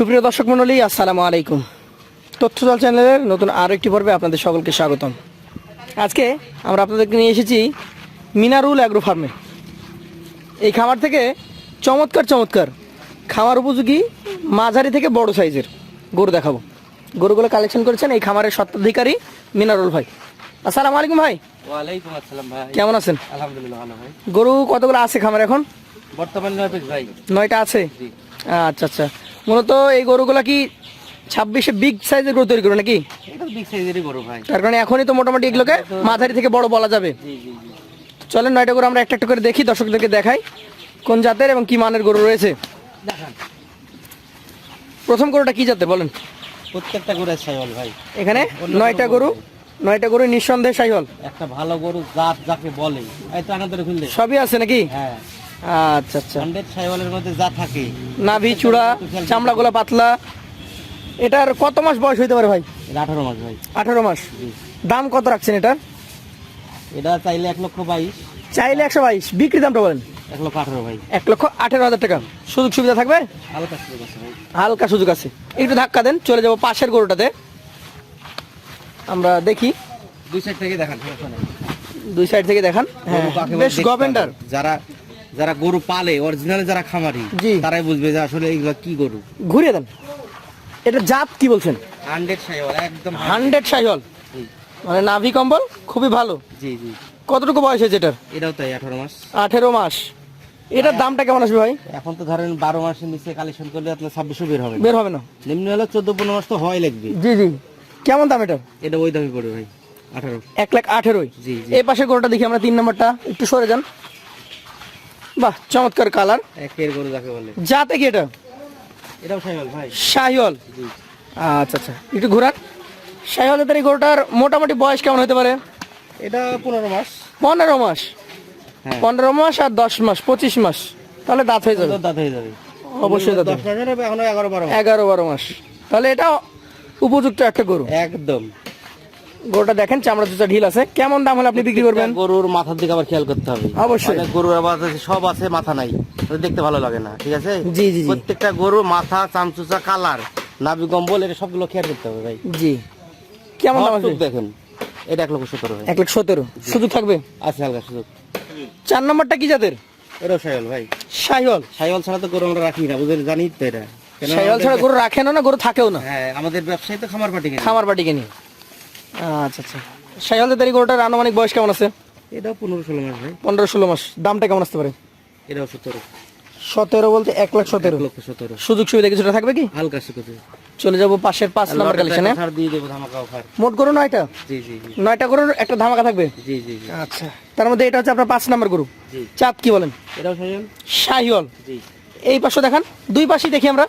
সুপ্রিয় দর্শক মণ্ডলী আসসালামু আলাইকুম। তথ্যজল চ্যানেলের নতুন আরও একটি পর্বে আপনাদের সকলকে স্বাগতম। আজকে আমরা আপনাদেরকে নিয়ে এসেছি মিনারুল অ্যাগ্রো ফার্মে। এই খামার থেকে চমৎকার চমৎকার খামার উপযোগী মাঝারি থেকে বড় সাইজের গরু দেখাবো। গরুগুলো কালেকশন করেছেন এই খামারের স্বত্বাধিকারী মিনারুল ভাই। আসসালামু আলাইকুম ভাই। ওয়ালাইকুম আসসালাম ভাই। কেমন আছেন? আলহামদুলিল্লাহ ভালো ভাই। গরু কতগুলো আছে খামার এখন? বর্তমানে ভাই। নয়টা আছে? আচ্ছা আচ্ছা। মূলত এই গরুগুলো কি ছাব্বিশে বিগ সাইজের গরু তৈরি করবে নাকি? তার কারণে এখনই তো মোটামুটি এগুলোকে মাঝারি থেকে বড় বলা যাবে। চলেন নয়টা গরু আমরা একটা একটা করে দেখি দর্শকদেরকে দেখাই কোন জাতের এবং কি মানের গরু রয়েছে। প্রথম গরুটা কি জাতের বলেন? প্রত্যেকটা গরু ছাইল ভাই। এখানে নয়টা গরু নয়টা গরু নিঃসন্দেহে সাইহল একটা ভালো গরু জাত যাকে বলে। সবই আছে নাকি? হ্যাঁ। আচ্ছা আচ্ছা। হান্ড্রেড ছাইওয়ালের মধ্যে যা থাকে। নাভি চূড়া চামড়াগুলো পাতলা। এটার কত মাস বয়স হইতে পারে ভাই? আঠারো মাস ভাই। আঠারো মাস। দাম কত রাখছেন এটার? এটা চাইলে এক লক্ষ বাইশ। চাইলে একশো বাইশ। বিক্রি দামটা বলেন। এক লক্ষ আঠারো ভাই। এক লক্ষ আঠেরো হাজার টাকা। সুযোগ সুবিধা থাকবে? হালকা সুযোগ আছে ভাই। হালকা সুযোগ আছে। একটু ধাক্কা দেন চলে যাব পাশের গরুটাতে। আমরা দেখি। দুই সাইড থেকে দেখান দুই সাইড থেকে দেখান। হ্যাঁ বেশ গভেন্ডার। যারা যারা গরু পালে অরিজিনাল যারা খামারি। তারাই বুঝবে যে আসলে এগুলো কি গরু। ঘুরিয়ে দেন। এটা জাত কি বলছেন? হান্ড্রেড ছাইওয়াল একদম হান্ড্রেড। সাইহল। মানে নাভি কম্বল খুবই ভালো। জি জি। কতটুকু বয়স হয়েছে এটার? এটাও তাই আঠারো মাস। আঠেরো মাস। এটার দামটা কেমন আসবে ভাই? এখন তো ধরেন বারো মাসের নিচে কালেকশন করলে আপনার ছাব্বিশশো বের হবে বের হবে না। নিম্ন হলে চোদ্দ পনেরো মাস তো হয় লাগবে। জি জি। কেমন দাম এটা এটা ওই দামে পড়বে ভাই আঠারো। এক লাখ আঠেরোই। জি। এই পাশের গরুটা দেখি আমরা তিন নম্বরটা। একটু সরে যান। বাহ চমৎকার কালার একের গরু যাকে বলে। জাতে কি এটা? এটাও ভাই। আচ্ছা আচ্ছা একটু ঘোরান। শাহিওয়ালের তার এই গরুটার মোটামুটি বয়স কেমন হতে পারে? এটা পনেরো মাস। পনেরো মাস। হ্যাঁ। পনেরো মাস আর দশ মাস পঁচিশ মাস। তাহলে দাঁত হয়ে যাবে। দাঁত হয়ে যাবে। অবশ্যই দাঁত এগারো বারো মাস। তাহলে এটা উপযুক্ত একটা গরু। একদম। গরুটা দেখেন চামড়া জুতা ঢিল আছে। কেমন দাম হলে আপনি বিক্রি করবেন? গরুর মাথার দিকে আবার খেয়াল করতে হবে। অবশ্যই। গরুর আবার সব আছে মাথা নাই। দেখতে ভালো লাগে না ঠিক আছে? জি জি প্রত্যেকটা গরু মাথা চামচুচা কালার নাভি কম্বল এটা সবগুলো খেয়াল করতে হবে ভাই। জি। কেমন দাম হটটুক দেখেন এটা এক লক্ষ সতেরো এক লাখ সতেরো। সুযোগ থাকবে? আছে হালকা সুযোগ। চার নম্বরটা কি জাতের? এটাও সাইল ভাই। শাহিওয়াল সাইওয়াল ছাড়া তো গরু আমরা রাখি না বুঝলেন জানি তো এটা। শাহিওয়াল ছাড়া গরু রাখে না না গরু থাকেও না। হ্যাঁ আমাদের ব্যবসায়ী তো খামার পাটি কিনে। খামার বাটিকে নিয়ে আচ্ছা আচ্ছা। শাহিওয়ালের তারি গরুটার আনুমানিক বয়স কেমন আছে? এটাও পনেরো ষোলো মাস ভাই। পনেরো ষোলো মাস। দামটা কেমন আসতে পারে? এটাও সতেরো। সতেরো বলতে এক লাখ সতেরো। লক্ষ সতেরো। সুযোগ সুবিধা কিছুটা থাকবে কি? হালকা সুযোগ চলে যাব পাশের পাঁচ নম্বর কালেকশনে দিয়ে দেবো ধামাকা অফার মোট গরু নয়টা? জি জি জি। নয়টা গরুর একটা ধামাকা থাকবে? জি জি জি। আচ্ছা। তার মধ্যে এটা হচ্ছে আপনার পাঁচ নম্বর গরু। চাঁদ কি বলেন? এটাও শাহিওয়াল? জি। এই পাশে দেখান। দুই পাশেই দেখি আমরা।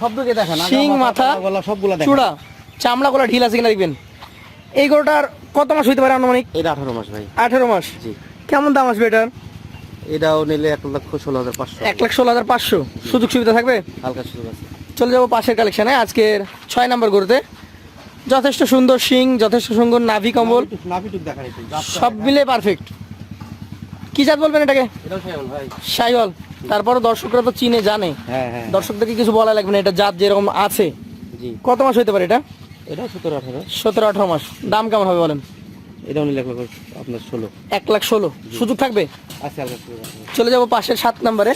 সব দিকে দেখান শিং মাথা গলা সবগুলা দেখান। চূড়া। চামড়া গুলা ঢিল আছে কিনা দেখবেন। এই গরুটার কত মাস হইতে পারে আনুমানিক? এটা আঠারো মাস ভাই। আঠেরো মাস। জি। কেমন দাম আসবে এটার? এটাও নিলে এক লক্ষ ষোলো হাজার পাঁচশো। এক লাখ ষোলো হাজার পাঁচশো। সুযোগ সুবিধা থাকবে? হালকা সুযোগ আছে। চলে যাব পাশের কালেকশনে আজকের ছয় নম্বর গরুতে। যথেষ্ট সুন্দর শিং যথেষ্ট সুন্দর নাভি কম্বল। সব মিলে পারফেক্ট কি জাত বলবেন এটাকে? সাইওয়াল তারপরে দর্শকরা তো চিনে জানে। হ্যাঁ হ্যাঁ। দর্শকদেরকে কিছু বলা লাগবে না এটা জাত যেরকম আছে। জি। কত মাস হইতে পারে এটা? এটাও সতেরো আঠারো। সতেরো আঠারো মাস। দাম কেমন হবে বলেন? এটাও নিলে এক লক্ষ আপনার ষোলো। এক লাখ ষোলো। সুযোগ থাকবে? চলে যাব পাশের সাত নম্বরে।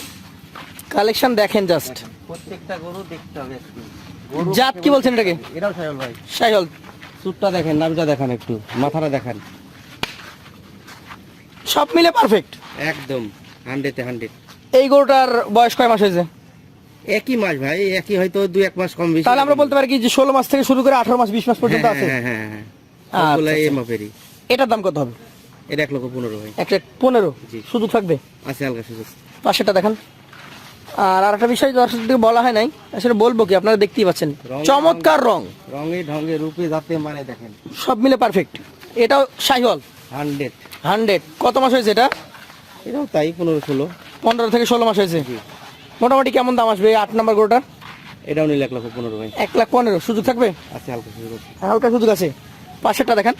কালেকশন দেখেন জাস্ট। প্রত্যেকটা গরু দেখতে হবে জাত কি বলছেন এটাকে? এটাও সাইল ভাই। সাইহল। চুটটা দেখেন নামটা দেখান একটু। মাথাটা দেখান। সব মিলে পারফেক্ট একদম হান্ড্রেডে হান্ড্রেড এই গরুটার বয়স কয় মাস হয়েছে? একই মাস ভাই একই হয়তো দুই এক মাস কম বেশি তাহলে আমরা বলতে পারি কি যে ষোলো মাস থেকে শুরু করে আঠারো মাস বিশ মাস পর্যন্ত হ্যাঁ, আছে? হ্যাঁ হ্যাঁ হ্যাঁ আচ্ছা, আচ্ছা। এই মাপেরই এটার দাম কত হবে? এটা এক লক্ষ পনেরো ভাই। একটা পনেরো? জি। সুযোগ থাকবে? আছে হালকা সুযোগ। পাশেরটা দেখান। আর আরেকটা বিষয় দর্শকদের বলা হয় নাই আসলে বলব কি আপনারা দেখতেই পাচ্ছেন। চমৎকার রং। রঙে ঢঙ্গে রূপে যাতে মানে দেখেন। সব মিলে পারফেক্ট এটাও শাহিওয়াল। হান্ড্রেড। হান্ড্রেড। কত মাস হয়েছে এটা? এটাও তাই পনেরো ষোলো। পনেরো থেকে ষোলো মাস হয়েছে। মোটামুটি কেমন দাম আসবে এই আট নম্বর গরুটার? এটাও নিলে এক লক্ষ পনেরো ভাই। এক লাখ পনেরো সুযোগ থাকবে? আছে হালকা সুযোগ আছে। হালকা সুযোগ আছে। পাশেরটা দেখেন।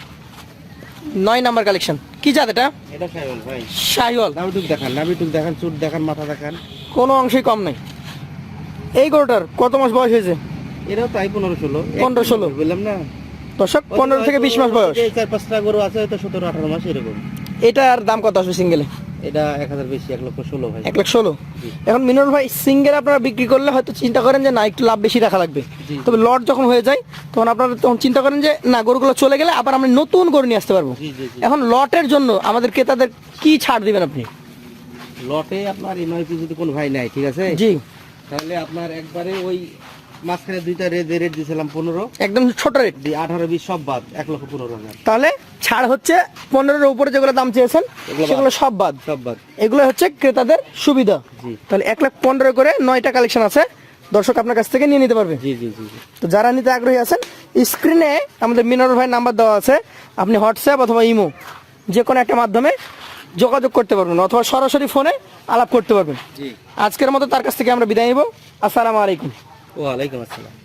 নয় নাম্বার কালেকশন কি জাত এটা? এটা সাইল ভাই। শাহিওয়াল। নাবিটুক দেখান নাবিটুক দেখান চুট দেখান মাথা দেখান। কোনো অংশেই কম নাই। এই গরুটার কত মাস বয়স হয়েছে? এটাও তাই পনেরো ষোলো। 15 ষোলো। বললাম না। দর্শক পনেরো থেকে বিশ মাস বয়স। এই চার পাঁচটা গরু আছে হয়তো সতেরো আঠারো মাস এরকম। এটার দাম কত আসবে সিঙ্গেলে এটা এক হাজার বেশি এক লক্ষ ষোলো ভাই। এক লাখ ষোলো? এখন মিনুর ভাই সিঙ্গেল আপনারা বিক্রি করলে হয়তো চিন্তা করেন যে না একটু লাভ বেশি রাখা লাগবে। তবে লট যখন হয়ে যায় তখন আপনারা তখন চিন্তা করেন যে না গরুগুলো চলে গেলে আবার আমরা নতুন গরু নিয়ে আসতে পারব। এখন লটের জন্য আমাদের ক্রেতাদের কি ছাড় দিবেন আপনি? লটে আপনার এমআইপি যদি কোনো ভাই নাই ঠিক আছে? জি। তাহলে আপনার একবারে ওই মাঝখানে দুইটা রেট রেট দিয়েছিলাম পনেরো একদম ছোট রেট দিয়ে আঠারো বিশ সব বাদ এক লক্ষ পনেরো হাজার। তাহলে ছাড় হচ্ছে পনেরোর উপরে যেগুলো দাম চেয়েছেন সেগুলো সব বাদ। সব বাদ। এগুলো হচ্ছে ক্রেতাদের সুবিধা। জি। তাহলে এক লাখ পনেরো করে নয়টা কালেকশন আছে দর্শক আপনার কাছ থেকে নিয়ে নিতে পারবে। জি জি জি তো যারা নিতে আগ্রহী আছেন স্ক্রিনে আমাদের মিনার ভাই নাম্বার দেওয়া আছে আপনি হোয়াটসঅ্যাপ অথবা ইমো যে কোনো একটা মাধ্যমে যোগাযোগ করতে পারবেন অথবা সরাসরি ফোনে আলাপ করতে পারবেন। জি। আজকের মতো তার কাছ থেকে আমরা বিদায় নিব। আসসালামু আলাইকুম। ওয়ালাইকুম আসসালাম।